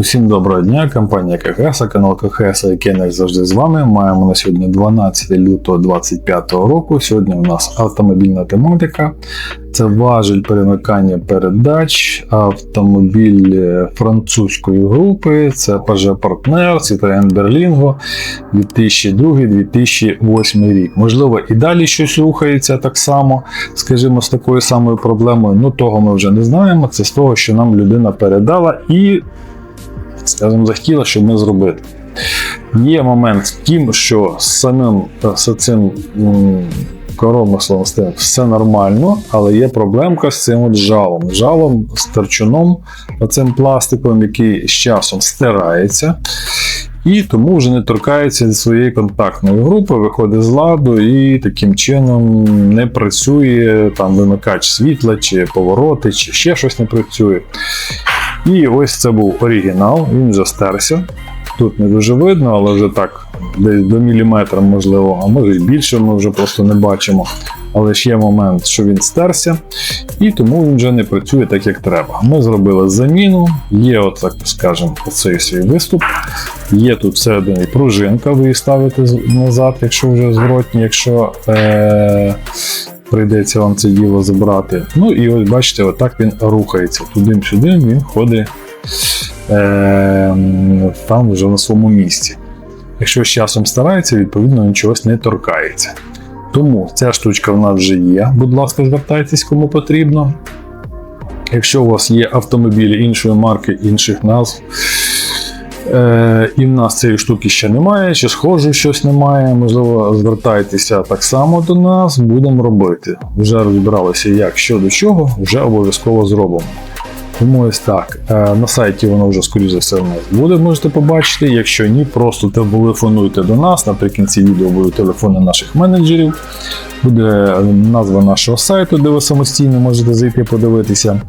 Усім доброго дня, компанія КХС, канал КХС, який як завжди з вами. Маємо на сьогодні 12 лютого 2025 року. Сьогодні у нас автомобільна тематика. Це важель перемикання передач, автомобіль французької групи, це Peugeot Partner, Citroën Berlingo 2002-2008 рік. Можливо, і далі щось рухається так само, скажімо, з такою самою проблемою. Ну того ми вже не знаємо. Це з того, що нам людина передала і скажімо, захотіла, щоб ми зробили. Є момент в тім, що з самим е, з цим коромислом все нормально, але є проблемка з цим от жалом. Жалом з торчуном, оцим пластиком, який з часом стирається. І тому вже не торкається зі своєї контактної групи, виходить з ладу і таким чином не працює там вимикач світла, чи повороти, чи ще щось не працює. І ось це був оригінал, він вже стерся. Тут не дуже видно, але вже так, десь до міліметра, можливо, а може і більше, ми вже просто не бачимо. Але ж є момент, що він стерся, і тому він вже не працює так, як треба. Ми зробили заміну, є, от, так скажемо, оцей свій виступ. Є тут всередині пружинка, ви її ставите назад, якщо вже зворотні, якщо е- прийдеться вам це діло забрати. Ну і ось бачите, отак він рухається. Туди-сюди він ходить е- там вже на своєму місці. Якщо з часом старається, відповідно він чогось не торкається. Тому ця штучка в нас вже є. Будь ласка, звертайтесь, кому потрібно. Якщо у вас є автомобілі іншої марки, інших назв, е, і в нас цієї штуки ще немає, чи схоже щось немає, можливо, звертайтеся так само до нас, будемо робити. Вже розібралися, як що до чого, вже обов'язково зробимо. Тому ось так. Е, На сайті воно вже, скоріше за все, у нас буде, можете побачити. Якщо ні, просто телефонуйте до нас. Наприкінці відео будуть телефони наших менеджерів. Буде назва нашого сайту, де ви самостійно можете зайти подивитися.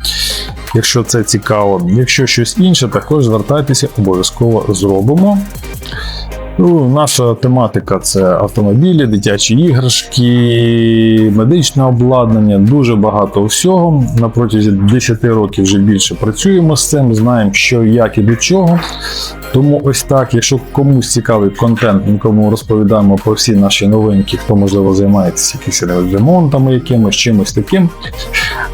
Якщо це цікаво. Якщо щось інше, також звертайтеся, обов'язково зробимо. Ну, наша тематика це автомобілі, дитячі іграшки, медичне обладнання, дуже багато всього. На протязі 10 років вже більше працюємо з цим, знаємо, що як і до чого. Тому ось так, якщо комусь цікавий контент, ми кому розповідаємо про всі наші новинки, хто можливо займається якимось ремонтами, якимось чимось таким.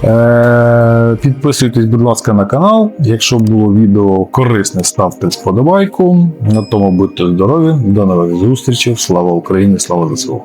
Е- підписуйтесь, будь ласка, на канал. Якщо було відео корисне, ставте вподобайку. На тому будьте здорові. До нових зустрічей. Слава Україні! Слава ЗСУ!